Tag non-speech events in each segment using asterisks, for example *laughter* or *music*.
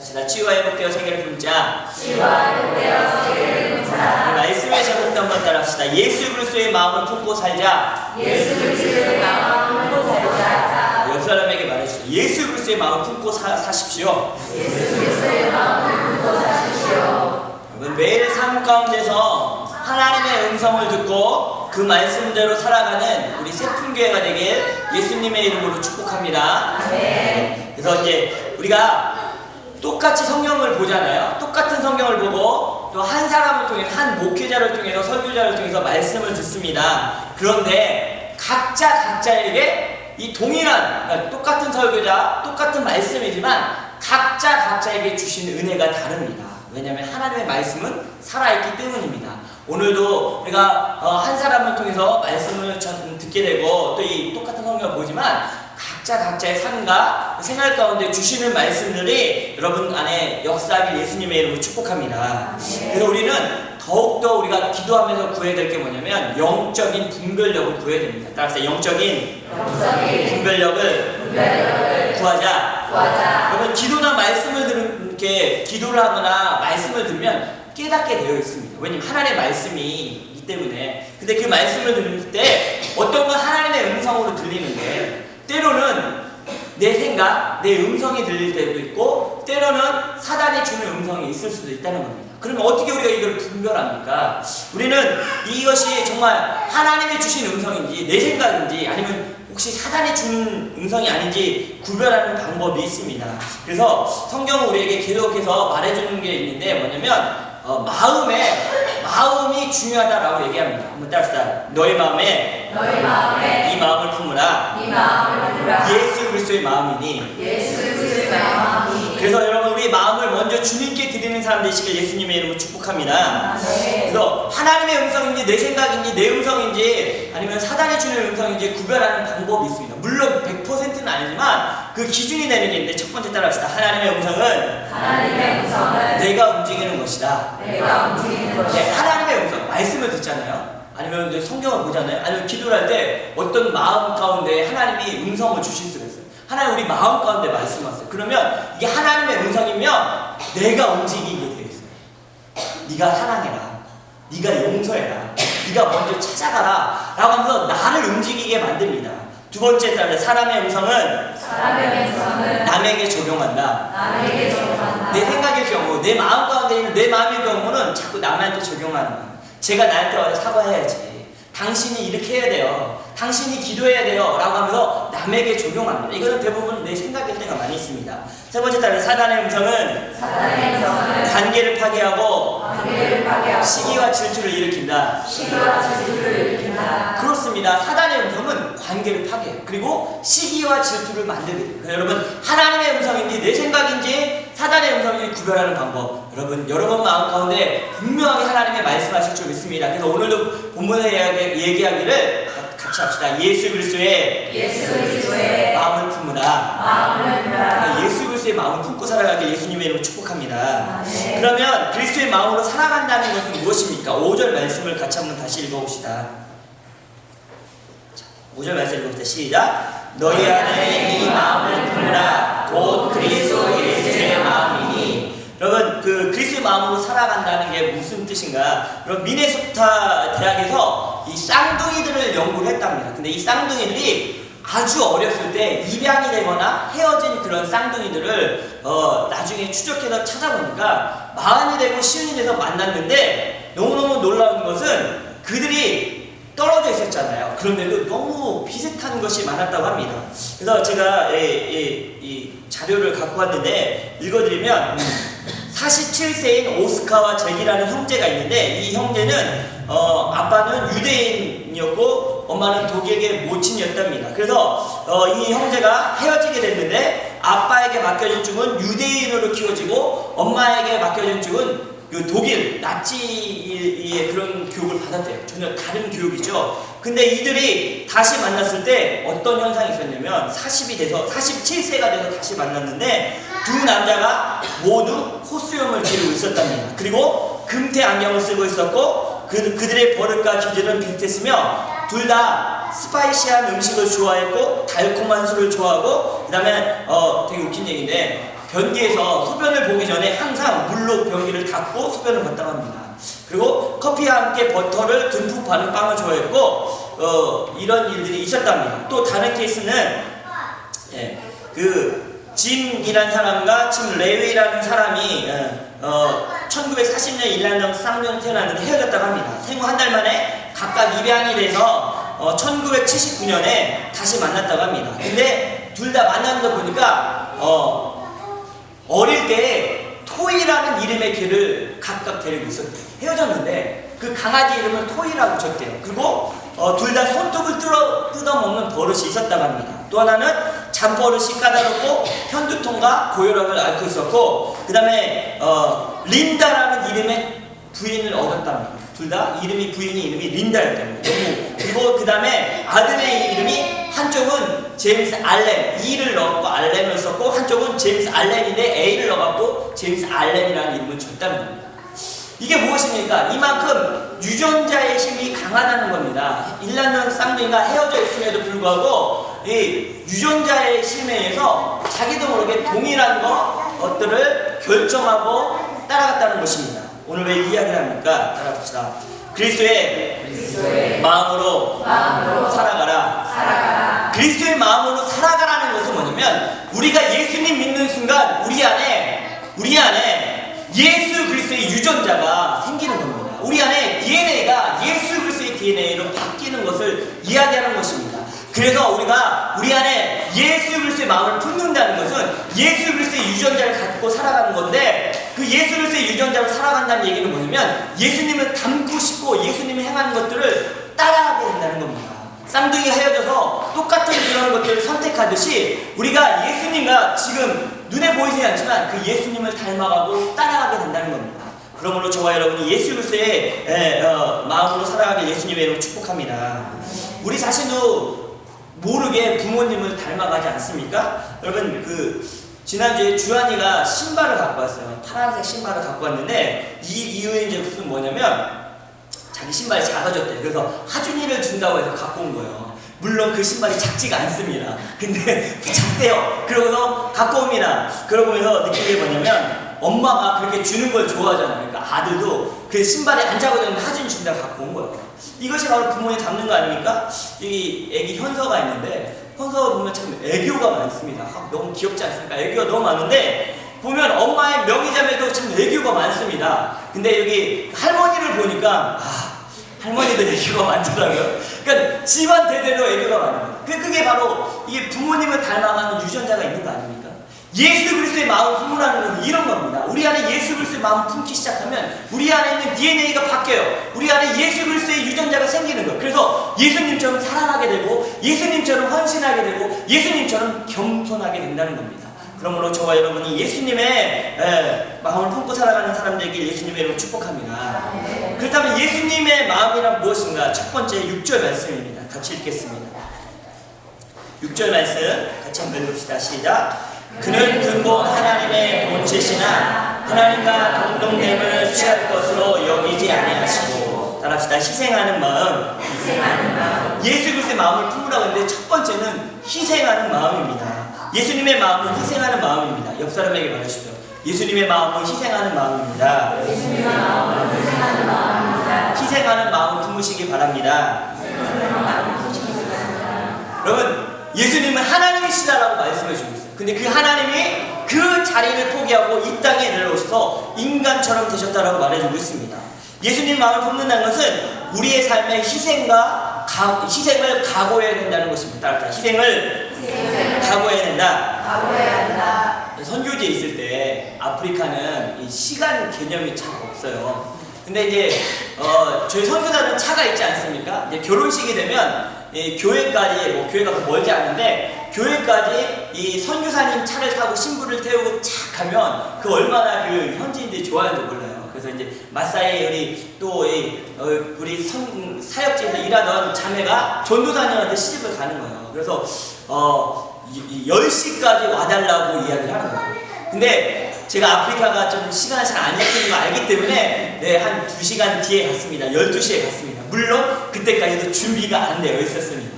자, 치유와 회복되어 세계를 품자. 치유와 회복되어 세계를 품자. 이 말씀의 제목도 한번 따라합시다. 예수 그리스도의 마음을 품고 살자. 예수 그리스도의 마음을 품고 살자. 옆 사람에게 말해주세요. 예수 그리스도의 마음을 품고 사, 사십시오. 예수 그리스도의 마음을 품고 사십시오. 여러분 매일 삶 가운데서 하나님의 음성을 듣고 그 말씀대로 살아가는 우리 세품교회가 되길 예수님의 이름으로 축복합니다. 아멘. 그래서 이제 우리가 똑같이 성경을 보잖아요. 똑같은 성경을 보고 또 한 사람을 통해 한 목회자를 통해서 설교자를 통해서 말씀을 듣습니다. 그런데 각자 각자에게 이 동일한 그러니까 똑같은 설교자, 똑같은 말씀이지만 각자 각자에게 주신 은혜가 다릅니다. 왜냐하면 하나님의 말씀은 살아있기 때문입니다. 오늘도 우리가 어, 한 사람을 통해서 말씀을 전 듣게 되고 또 이 똑같은 성경을 보지만 각자 각자의 삶과 생활 가운데 주시는 말씀들이 여러분 안에 역사하길 예수님의 이름으로 축복합니다. 그래서 우리는 더욱더 우리가 기도하면서 구해야 될 게 뭐냐면 영적인 분별력을 구해야 됩니다. 따라서 영적인 영적인 분별력을 분별력을 구하자. 구하자. 여러분 기도나 말씀을 들은 이렇게 기도를 하거나 말씀을 들으면 깨닫게 되어 있습니다. 왜냐면 하나님의 말씀이 있기 때문에. 근데 그 말씀을 들을 때 어떤 건 하나님의 음성으로 들리는데 때로는 내 생각, 내 음성이 들릴 때도 있고 때로는 사단이 주는 음성이 있을 수도 있다는 겁니다. 그러면 어떻게 우리가 이걸 분별합니까? 우리는 이것이 정말 하나님이 주신 음성인지 내 생각인지 아니면 혹시 사단이 주는 음성이 아닌지 구별하는 방법이 있습니다. 그래서 성경은 우리에게 계속해서 말해주는 게 있는데 뭐냐면 어, 마음에 마음이 중요하다라고 얘기합니다. 한번 따라합시다. 너의 마음에 너희 마음에 이 마음을 품으라. 이 마음을 품으라. 예수 그리스도의 마음이니. 예수 그리스도의 마음이. 그래서 여러분 우리 마음을 먼저 주님께 드리는 사람 되시길 예수님의 이름으로 축복합니다. 아멘. 그래서 하나님의 음성인지 내 생각인지 내 음성인지 아니면 사단이 주는 음성인지 구별하는 방법이 있습니다. 물론 100%는 아니지만 그 기준이 되는 게 있는데 첫 번째 따라합시다. 하나님의 음성은 하나님의 음성은 내가 움직이는 것이다. 내가 움직이는 네, 것이다. 하나님의 음성, 말씀을 듣잖아요. 아니면 이제 성경을 보잖아요. 아니면 기도를 할 때 어떤 마음 가운데 하나님이 음성을 주실 수가 있어요. 하나님 우리 마음 가운데 말씀하세요. 그러면 이게 하나님의 음성이면 내가 움직이게 되어 있어요. 네가 사랑해라. 네가 용서해라. 네가 먼저 찾아가라. 라고 하면서 나를 움직이게 만듭니다. 두 번째 따라 사람의 음성은 사람의 음성은 남에게 적용한다. 남에게 적용한다. 내 생각일 경우, 내 마음 가운데 있는 내 마음의 경우는 자꾸 남한테 적용하는 거예요. 제가 나한테 와서 사과해야지. 당신이 이렇게 해야 돼요. 당신이 기도해야 돼요. 라고 하면서 남에게 적용합니다. 이거는 대부분 내 생각일 때가 많이 있습니다. 세 번째 따라 사단의 음성은 사단의 음성은 관계를 파괴하고 관계를 파괴하고 시기와 질투를 일으킨다. 시기와 질투를 일으킨다. 그렇습니다. 사단의 음성은 관계를 파괴해요. 그리고 시기와 질투를 만들게 돼요. 그래서 여러분 하나님의 음성인지 내 생각인지 사단의 음성인지 구별하는 방법 여러분 여러분 마음 가운데 분명하게 하나님의 말씀하실 줄 믿습니다. 그래서 오늘도 본문에 얘기하기- 얘기하기를 같이 합시다. 예수 그리스도의 예수 그리스도의 마음을 품으라. 마음을 품으라. 예수 그리스도의 마음을 품고 살아가길 예수님의 이름으로 축복합니다. 아멘. 그러면 그리스도의 마음으로 살아간다는 것은 무엇입니까? 5절 말씀을 같이 한번 다시 읽어봅시다. 5절 말씀 읽어봅시다. 시작. 너희 안에 이 마음을 품으라. 곧 그리스도 예수의 마음이니. 여러분 그 그리스도의 마음으로 살아간다는 게 무슨 뜻인가? 여러분 미네소타 대학에서 이 쌍둥이들을 연구를 했답니다. 근데 이 쌍둥이들이 아주 어렸을 때 입양이 되거나 헤어진 그런 쌍둥이들을 어, 나중에 추적해서 찾아보니까 마흔이 되고 시흔이 돼서 만났는데 너무너무 놀라운 것은 그들이 떨어져 있었잖아요. 그런데도 너무 비슷한 것이 많았다고 합니다. 그래서 제가 이, 이- 이 자료를 갖고 왔는데 읽어드리면 *laughs* 47세인 오스카와 잭이라는 형제가 있는데 이 형제는 어, 아빠는 유대인이었고 엄마는 독일계 모친이었답니다. 그래서 어, 이 형제가 헤어지게 됐는데 아빠에게 맡겨진 쪽은 유대인으로 키워지고 엄마에게 맡겨진 쪽은 그 독일 나치의 그런 교육을 받았대요. 전혀 다른 교육이죠. 근데 이들이 다시 만났을 때 어떤 현상이 있었냐면 40이 돼서 47세가 돼서 다시 만났는데 두 남자가 모두 코수염을 기르고 있었답니다. 그리고 금태 안경을 쓰고 있었고 그, 그들의 버릇과 기질은 비슷했으며 둘 다 스파이시한 음식을 좋아했고 달콤한 술을 좋아하고 그 다음에 어 되게 웃긴 얘기인데 변기에서 소변을 보기 전에 항상 물로 변기를 닫고 소변을 봤다고 합니다. 그리고 커피와 함께 버터를 듬뿍 바른 빵을 좋아했고 어, 이런 일들이 있었답니다. 또 다른 케이스는 예, 그 짐이라는 사람과 짐 레위라는 사람이 예, 어, 1940년 일란령 쌍명 태어났는데 헤어졌다고 합니다. 생후 한 달 만에 각각 입양이 돼서 어, 1979년에 다시 만났다고 합니다. 근데 둘 다 만나는 거 보니까 어, 어릴 때 토이라는 이름의 개를 각각 데리고 있었대요. 헤어졌는데 그 강아지 이름을 토이라고 줬대요. 그리고 어, 둘 다 손톱을 뜯어, 뜯어먹는 버릇이 있었다고 합니다. 또 하나는 잠버릇이 까다롭고 현두통과 고혈압을 앓고 있었고 그 다음에 어, 린다라는 이름의 부인을 얻었답니다. 둘 다 이름이 부인이 이름이 린다였답니다. 그리고 그 다음에 아들의 이름이 한쪽은 제임스 알렌 E를 넣었고 알렌을 썼고 한쪽은 제임스 알렌인데 A를 넣어갖고 제임스 알렌이라는 이름을 줬다는 겁니다. 이게 무엇입니까? 이만큼 유전자의 힘이 강하다는 겁니다. 일란년 쌍둥이가 헤어져 있음에도 불구하고 이 유전자의 힘에 의해서 자기도 모르게 동일한 것들을 결정하고 따라갔다는 것입니다. 오늘 왜 이야기를 합니까? 따라봅시다. 그리스도의 마음으로 살아가라. 그리스도의 마음으로 살아가라는 것은 뭐냐면 우리가 예수님 믿는 순간 우리 안에 우리 안에 예수 그리스도의 유전자가 생기는 겁니다. 우리 안에 DNA가 예수 그리스도의 DNA로 바뀌는 것을 이야기하는 것입니다. 그래서 우리가 우리 안에 예수 그리스도의 마음을 품는다는 것은 예수 그리스도의 유전자를 갖고 살아가는 건데 그 예수 그리스도의 유전자로 살아간다는 얘기는 뭐냐면 예수님을 닮고 싶고 예수님이 행하는 것들을 따라하게 된다는 겁니다. 쌍둥이가 헤어져서 똑같은 그런 것들을 선택하듯이 우리가 예수님과 지금 눈에 보이지 않지만 그 예수님을 닮아가고 따라가게 된다는 겁니다. 그러므로 저와 여러분이 예수 그리스도의 에, 어, 마음으로 살아가길 예수님의 이름으로 축복합니다. 우리 자신도 모르게 부모님을 닮아가지 않습니까? 여러분 그 지난주에 주한이가 신발을 갖고 왔어요. 파란색 신발을 갖고 왔는데 이 이유의 이제 무슨 뭐냐면 자기 신발이 작아졌대. 그래서 하준이를 준다고 해서 갖고 온 거예요. 물론 그 신발이 작지가 않습니다. 근데 *laughs* 작대요. 그러고서 갖고 옵니다. 그러고서 느낀 게 뭐냐면 엄마가 그렇게 주는 걸 좋아하잖아요. 그러니까 아들도 그 신발이 안 작아졌는데 하준이 준다고 갖고 온 거예요. 이것이 바로 부모님 닮는 거 아닙니까? 여기 애기 현서가 있는데 현서가 보면 참 애교가 많습니다. 아, 너무 귀엽지 않습니까? 애교가 너무 많은데 보면 엄마의 명의자매도 참 애교가 많습니다. 근데 여기 할머니를 보니까 아 할머니들 애교가 많더라고요. 그러니까 집안 대대로 애교가 많아요. 그- 그게 바로 이게 부모님을 닮아가는 유전자가 있는 거 아닙니까? 예수 그리스도의 마음을 품으라는 건 이런 겁니다. 우리 안에 예수 그리스도의 마음을 품기 시작하면 우리 안에 있는 DNA가 바뀌어요. 우리 안에 예수 그리스도의 유전자가 생기는 거예요. 그래서 예수님처럼 사랑하게 되고 예수님처럼 헌신하게 되고 예수님처럼 겸손하게 된다는 겁니다. 그러므로 저와 여러분이 예수님의 에, 마음을 품고 살아가는 사람들에게 예수님의 이름으로 축복합니다. 그렇다면 예수님의 마음이란 무엇인가? 첫 번째 6절 말씀입니다. 같이 읽겠습니다. 6절 말씀 같이 한번 읽읍시다. 시작. 그는 근본 하나님의 본체시나 하나님과 동등됨을 취할 것으로 여기지 아니하시고 따라합시다. 희생하는 마음. 예수 그리스도의 마음을 품으라고 했는데 첫 번째는 희생하는 마음입니다. 예수님의 마음은 희생하는 마음입니다. 옆 사람에게 말하시죠. 예수님의 마음은 희생하는 마음입니다. 희생하는 마음을 품으시기 바랍니다. 여러분, 예수님은 하나님이시다라고 말씀해 주고 있어요. 근데 그 하나님이 그 자리를 포기하고 이 땅에 내려오셔서 인간처럼 되셨다라고 말해주고 있습니다. 예수님 마음을 품는다는 것은 우리의 삶의 희생과 가, 희생을 각오해야 된다는 것입니다. 따라합시다. 희생을 각오해야 된다. 선교지에 있을 때 아프리카는 이 시간 개념이 참 없어요. 근데 이제 어, 저희 선교사는 차가 있지 않습니까? 결혼식이 되면 이 교회까지 뭐 교회가 그 멀지 않은데 교회까지 이 선교사님 차를 타고 신부를 태우고 착 가면 그 얼마나 그 현지인들이 좋아하는지 몰라요. 그래서 이제 마사이 우리 또 이, 어, 우리 선, 사역지에서 일하던 자매가 전도사님한테 시집을 가는 거예요. 그래서 어, 이, 이 10시까지 와달라고 이야기를 하는 거예요. 근데 제가 아프리카가 좀 시간을 잘안 잡히는 거 알기 때문에 네, 한 2시간 뒤에 갔습니다. 12시에 갔습니다. 물론 그때까지도 준비가 안 되어 있었습니다.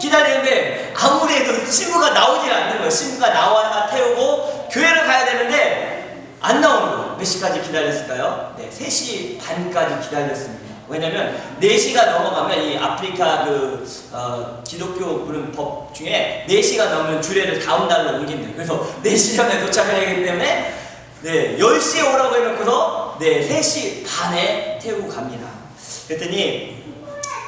기다리는데 아무리 해도 신부가 나오질 않는 거예요. 신부가 나와 태우고 교회를 가야 되는데 안 나오는 거예요. 몇 시까지 기다렸을까요? 네, 3시 반까지 기다렸습니다. 왜냐면 4시가 넘어가면 이 아프리카 그 어, 기독교 그런 법 중에 4시가 넘으면 주례를 다음 날로 옮긴대요. 그래서 4시 전에 도착해야 하기 때문에 네, 10시에 오라고 해놓고서 네, 3시 반에 태우고 갑니다. 그랬더니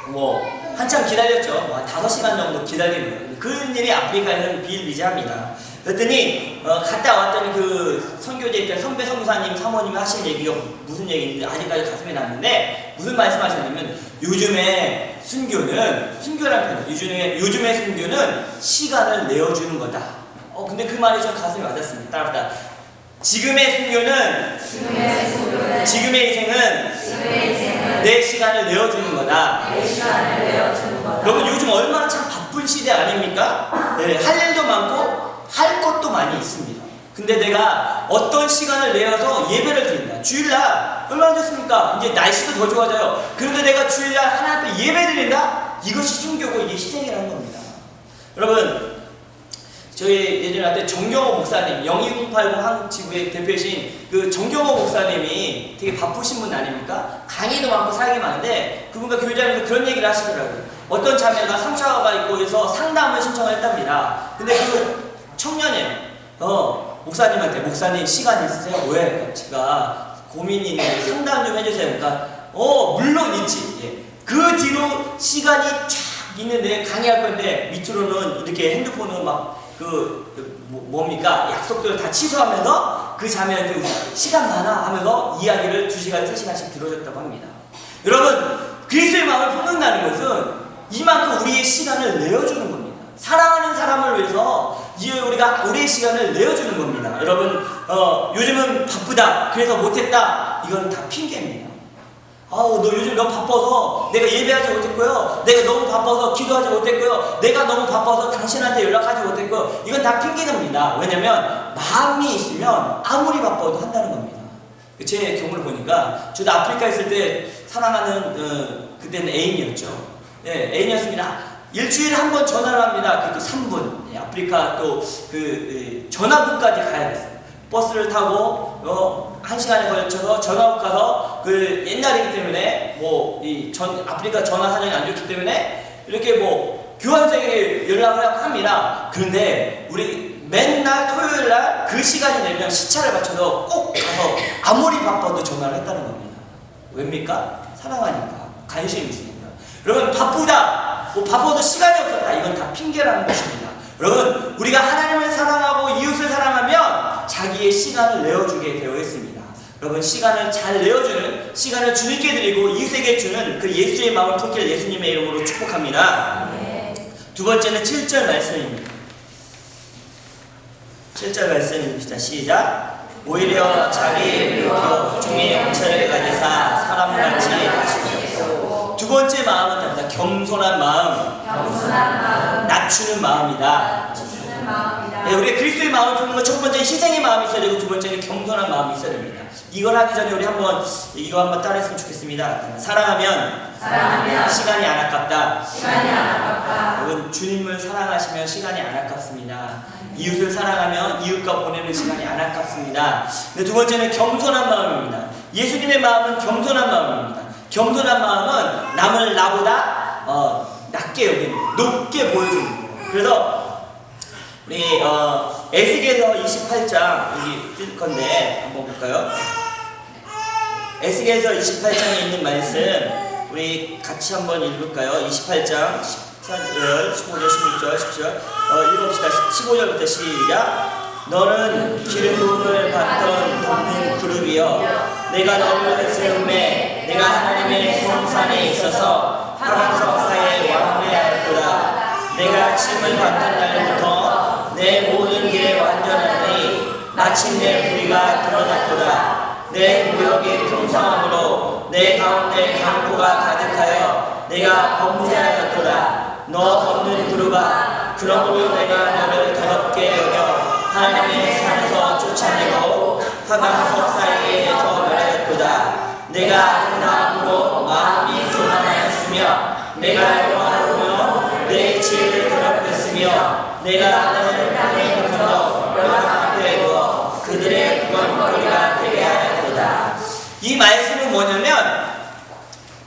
뭐 한참 기다렸죠. 뭐한 5시간 정도 기다리는. 그런 일이 아프리카에는 비일비재합니다. 그랬더니 어, 갔다 왔더니 그 선교제 있던 선배 선교사님 사모님이 하신 얘기가 무슨 얘기인지 아직까지 가슴에 남는데 무슨 말씀하셨냐면 요즘에 순교는 순교라는 표현 요즘에 요즘의 순교는 시간을 내어주는 거다. 어 근데 그 말이 좀 가슴에 와닿습니다. 따라다 지금의 순교는 지금의 소교는 지금의 인생은 내 시간을 내어주는 거다. 여러분 요즘 얼마나 참 바쁜 시대 아닙니까? 네, 할 일도 많고 할 것도 많이 있습니다. 근데 내가 어떤 시간을 내어서 예배를 드린다. 주일날 얼마나 좋습니까? 이제 날씨도 더 좋아져요. 그런데 내가 주일날 하나님 예배 드린다? 이것이 순교고 이게 희생이라는 겁니다. 여러분 저희 예전에 한때 정경호 목사님, 0280 한국지구의 대표이신 그 정경호 목사님이 되게 바쁘신 분 아닙니까? 강의도 많고 사역이 많은데 그분과 교회자면서 그런 얘기를 하시더라고요. 어떤 자매가 상처가 있고 해서 상담을 신청을 했답니다. 근데 그 청년이 어, 목사님한테 목사님 시간 있으세요? 왜? 제가 고민이 있는데 상담 좀 해주세요. 그러니까 어 물론 있지. 예. 그 뒤로 시간이 쫙 있는데 강의할 건데 밑으로는 이렇게 핸드폰으로 막 그 그 뭐- 뭡니까 약속들을 다 취소하면서 그 자매한테 시간 많아 하면서 이야기를 2시간, 3시간씩 들어줬다고 합니다. 여러분 그리스도의 마음을 품는다는 것은 이만큼 우리의 시간을 내어주는 겁니다. 사랑하는 사람을 위해서 이 우리가 우리의 시간을 내어주는 겁니다. 여러분 어, 요즘은 바쁘다 그래서 못했다 이건 다 핑계입니다. 아우 너 요즘 너무 바빠서 내가 예배하지 못했고요. 내가 너무 바빠서 기도하지 못했고요. 내가 너무 바빠서 당신한테 연락하지 못했고요. 이건 다 핑계입니다. 왜냐면 마음이 있으면 아무리 바빠도 한다는 겁니다. 제 경우를 보니까 저도 아프리카 있을 때 사랑하는 어, 그때는 애인이었죠. 예, 애인이었습니다. 일주일에 한 번 전화를 합니다. 그것도 3분. 예, 아프리카 또그 전화국까지 가야 됐어요. 버스를 타고 어, 한 시간에 걸쳐서 전화국 가서 그 옛날이기 때문에 뭐 이 전 아프리카 전화 사정이 안 좋기 때문에 이렇게 뭐 교환생에 연락을 합니다. 그런데 우리 맨날 토요일 날 그 시간이 되면 시차를 맞춰서 꼭 가서 아무리 바빠도 전화를 했다는 겁니다. 왜입니까? 사랑하니까 관심이 있으니까. 여러분 바쁘다. 뭐 바빠도 시간이 없었다. 이건 다 핑계라는 것입니다. 여러분 우리가 하나님을 사랑하고 이웃을 사랑하면 자기의 시간을 내어주게 되어 있습니다. 여러분 시간을 잘 내어주는 시간을 주님께 드리고 이웃에게 주는 그 예수의 마음을 품길 예수님의 이름으로 축복합니다. 네. 두 번째는 7절 말씀입니다. 7절 말씀입니다. 시작. 오히려 자기의 비워 종의 영체를 가지사 사람같이. 두 번째 마음은 답니다. 겸손한 마음, 겸손한 마음, 낮추는 마음이다. 주는 마음이다. 네, 우리 그리스도의 마음을 품는 것첫 번째 희생의 마음이 있어야 되고 두 번째는 겸손한 마음이 있어야 됩니다. 이걸 하기 전에 우리 한번 이거 한번 따라했으면 좋겠습니다. 사랑하면 사랑하면 시간이 안 아깝다. 시간이 안 아깝다. 여러분 주님을 사랑하시면 시간이 안 아깝습니다. 이웃을 사랑하면 이웃과 보내는 시간이 안 아깝습니다. 근데 두 번째는 겸손한 마음입니다. 예수님의 마음은 겸손한 마음입니다. 겸손한 마음은 남을 나보다 어, 낮게 여기는 높게 보여주는 거예요. 그래서 우리 어, 에스겔서 28장 여기 뜰 건데 한번 볼까요? 에스겔서 28장에 있는 말씀 우리 같이 한번 읽을까요? 28장 14절, 15절, 16절, 17절. 어, 읽읍시다. 15절부터 시작. 너는 기름 부음을 받던 덮는 그룹이여. 내가 너를 세움에 내가 하나님의 성산에 있어서 파랑석사에 왕래하였도다. 내가 침을 받던 날부터 내 모든 게 완전하니 마침내 불의가 드러났도다 내 무역이 풍성함으로 내 가운데 강포가 가득하여 내가 범죄하였도다. 너 덮는 그루가 그러므로 내가 너를 더럽게 여겨 하나님의 산에서 쫓아내고 화강석 사이에서 멸하였도다. 내가 아름다움으로 마음이 교만하였으며 내가 영화로우며 내 지혜를 더럽혔으며 내가 너를 땅에 이 말씀은 뭐냐면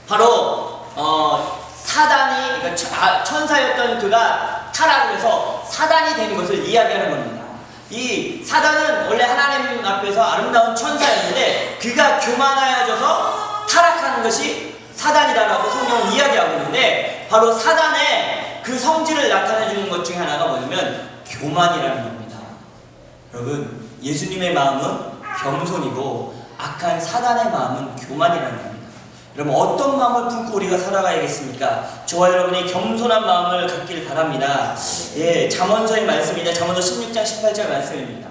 바로 어, 사단이 그러니까 천- 아, 천사였던 그가 타락을 해서 사단이 된 것을 이야기하는 겁니다. 이 사단은 원래 하나님 앞에서 아름다운 천사였는데 그가 교만하여져서 타락한 것이 사단이다라고 성경은 이야기하고 있는데 바로 사단의 그 성질을 나타내 주는 것 중에 하나가 뭐냐면 교만이라는 겁니다. 여러분 예수님의 마음은 겸손이고 악한 사단의 마음은 교만이라는 겁니다. 여러분 어떤 마음을 품고 우리가 살아가야겠습니까? 저와 여러분이 겸손한 마음을 갖길 바랍니다. 예, 잠언서의 말씀입니다. 잠언서 16장 18절 말씀입니다.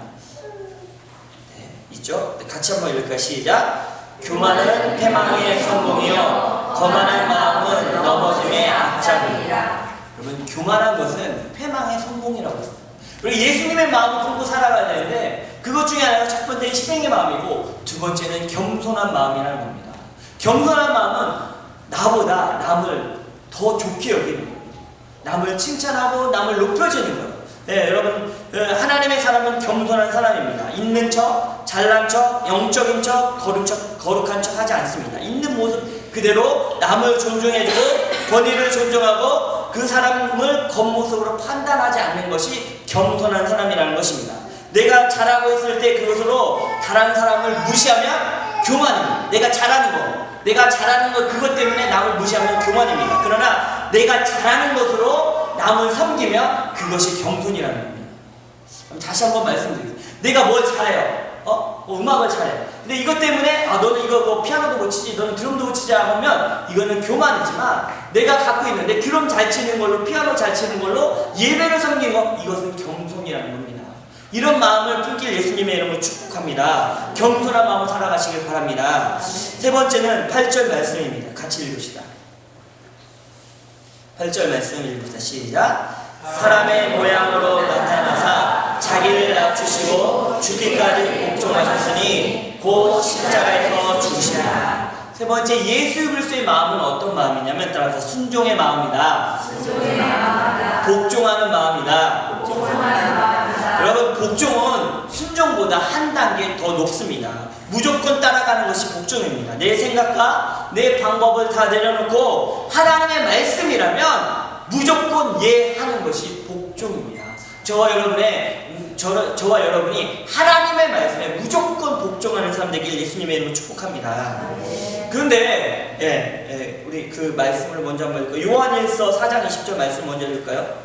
네, 있죠? 네, 같이 한번 읽을까요? 시작. 교만은 패망의 성공이요 거만한 마음은 넘어짐의 악잡이니라. 여러분 교만한 것은 패망의 성공이라고 했어요. 그리고 예수님의 마음을 품고 살아가야 그것 중에 하나가 첫 번째는 희생의 마음이고 두 번째는 겸손한 마음이라는 겁니다. 겸손한 마음은 나보다 남을 더 좋게 여기는 겁니다. 남을 칭찬하고 남을 높여주는 거예요. 네, 여러분 어, 하나님의 사람은 겸손한 사람입니다. 있는 척, 잘난 척, 영적인 척, 거룩 척, 거룩한 척 하지 않습니다. 있는 모습 그대로 남을 존중해주고 권위를 존중하고 그 사람을 겉모습으로 판단하지 않는 것이 겸손한 사람이라는 것입니다. 내가 잘하고 있을 때 그것으로 다른 사람을 무시하면 교만입니다. 내가 잘하는 거, 내가 잘하는 것 그것 때문에 남을 무시하면 교만입니다. 그러나 내가 잘하는 것으로 남을 섬기면 그것이 겸손이라는 겁니다. 다시 한번 말씀드리겠습니다. 내가 뭘 잘해요? 어? 뭐 음악을 잘해. 근데 이것 때문에 아 너는 이거 뭐 피아노도 못 치지, 너는 드럼도 못 치지 하면 이거는 교만이지만 내가 갖고 있는 내 드럼 잘 치는 걸로 피아노 잘 치는 걸로 예배를 섬기는 거 이것은 겸손이라는 겁니다. 이런 마음을 품길 예수님의 이름을 축복합니다. 겸손한 마음을 살아가시길 바랍니다. 세 번째는 8절 말씀입니다. 같이 읽읍시다. 8절 말씀 읽읍시다. 시작. 사람의 모양으로 나타나사 자기를 낮추시고 죽기까지 복종하셨으니 곧 십자가에서 죽으시라. 세 번째 예수 그리스도의 마음은 어떤 마음이냐면 따라서 순종의 마음이다. 복종하는 마음이다. 여러분 복종은 순종보다 한 단계 더 높습니다. 무조건 따라가는 것이 복종입니다. 내 생각과 내 방법을 다 내려놓고 하나님의 말씀이라면 무조건 예하는 것이 복종입니다. 저와 여러분의 음, 저, 저와 여러분이 하나님의 말씀에 무조건 복종하는 사람 되길 예수님의 이름으로 축복합니다. 그런데 예, 예, 우리 그 말씀을 먼저 한번 읽을까요? 요한일서 4장 20절 말씀 먼저 읽을까요?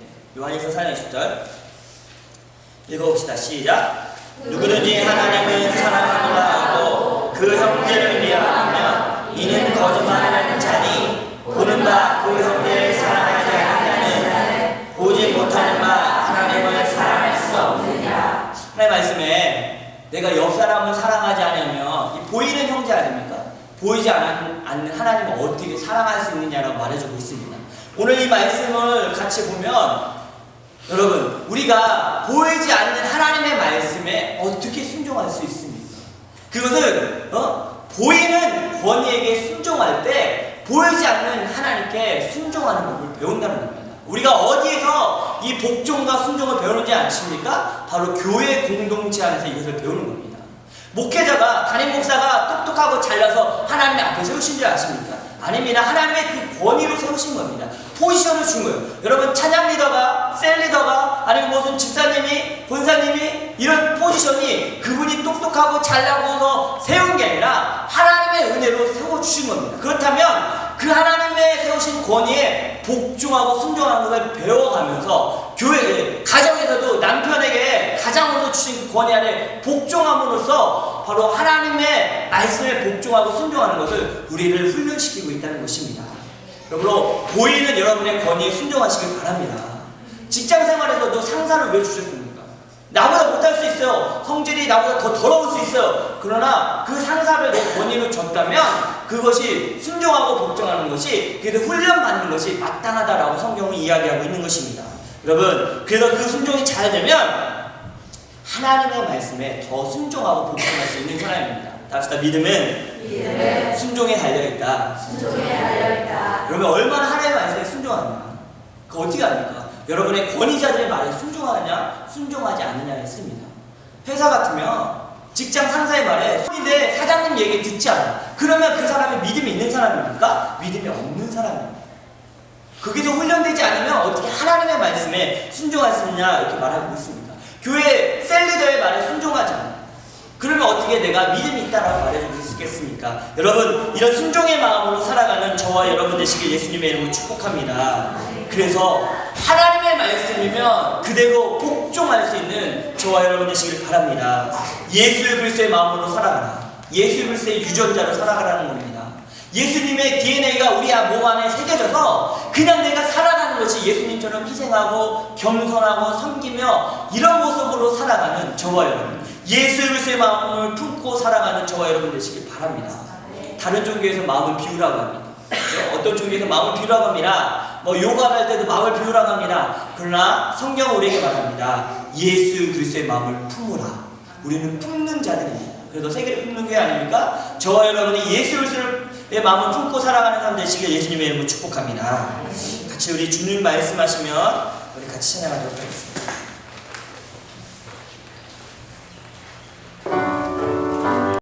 예, 요한일서 4장 20절 읽어봅시다. 시작. 누구든지 하나님을 사랑하노라 하고 그 형제를 미워하면 이는 거짓말하는 자니 보는 바 그 형제를 사랑하지 않는 보지 못하는 바 하나님을 사랑할 수 없느니라. 하나님 말씀에 내가 옆 사람을 사랑하지 않으면 이 보이는 형제 아닙니까? 보이지 않는 하나님을 어떻게 사랑할 수 있느냐라고 말해주고 있습니다. 오늘 이 말씀을 같이 보면 여러분, 우리가 보이지 않는 하나님의 말씀에 어떻게 순종할 수 있습니까? 그것은 어? 보이는 권위에게 순종할 때 보이지 않는 하나님께 순종하는 법을 배운다는 겁니다. 우리가 어디에서 이 복종과 순종을 배우는지 아십니까? 바로 교회 공동체 안에서 이것을 배우는 겁니다. 목회자가 담임 목사가 똑똑하고 잘나서 하나님 앞에 세우신 줄 아십니까? 아닙니다. 하나님의 그 권위로 세우신 겁니다. 포지션을 준 거예요. 여러분 찬양 리더가 셀 리더가 아니면 무슨 집사님이 권사님이 이런 포지션이 그분이 똑똑하고 잘나고서 세운 게 아니라 하나님의 은혜로 세워 주신 겁니다. 그렇다면 그 하나님의 세우신 권위에 복종하고 순종하는 것을 배워가면서 교회 가정에서도 남편에게 가장으로 주신 그 권위 안에 복종함으로써 바로 하나님의 말씀에 복종하고 순종하는 것을 우리를 훈련시키고 있다는 것입니다. 그러므로 보이는 여러분의 권위에 순종하시길 바랍니다. 직장 생활에서도 상사를 왜 주셨습니까? 나보다 못할 수 있어요. 성질이 나보다 더 더러울 수 있어요. 그러나 그 상사를 내 권위로 줬다면 그것이 순종하고 복종하는 것이 그래도 훈련받는 것이 마땅하다라고 성경은 이야기하고 있는 것입니다. 여러분, 그래서 그 순종이 잘 되면 하나님의 말씀에 더 순종하고 복종할 수 있는 사람입니다. 답시다. 믿음은 순종에 달려있다. 여러분 얼마나 하나님의 말씀에 순종하느냐 그거 어떻게 합니까? 여러분의 권위자들의 말에 순종하느냐 순종하지 않느냐 했습니다 회사 같으면 직장 상사의 말에 손인데 사장님 얘기 듣지 않아. 그러면 그 사람이 믿음이 있는 사람입니까? 믿음이 없는 사람입니다. 거기서 훈련되지 않으면 어떻게 하나님의 말씀에 순종할 수 있냐 이렇게 말하고 있습니다. 교회 셀리더의 말에 순종하지 않아. 그러면 어떻게 내가 믿음이 있다라고 말해줄 수 있겠습니까? 여러분 이런 순종의 마음으로 살아가는 저와 여러분 되시길 예수님의 이름으로 축복합니다. 그래서 하나님의 말씀이면 그대로 복종할 수 있는 저와 여러분 되시길 바랍니다. 예수 그리스도의 마음으로 살아가라. 예수 그리스도의 유전자로 살아가라는 겁니다. 예수님의 DNA가 우리 몸 안에 새겨져서 그냥 내가 살아가는 것이 예수님처럼 희생하고 겸손하고 섬기며 이런 모습으로 살아가는 저와 여러분 예수 그리스도의 마음을 품고 살아가는 저와 여러분 되시길 바랍니다. 다른 종교에서 마음을 비우라고 합니다. 어떤 종교에서 마음을 비우라고 합니다. 뭐 요가를 할 때도 마음을 비우라고 합니다. 그러나 성경은 우리에게 말합니다. 예수 그리스도의 마음을 품으라. 우리는 품는 자들입니다. 그래서 세계를 품는 게 아닙니까? 저와 여러분이 예수 그리스도의 마음을 품고 살아가는 사람 되시길 예수님의 이름으로 축복합니다. 같이 우리 주님 말씀하시면 우리 같이 찬양하도록 하겠습니다.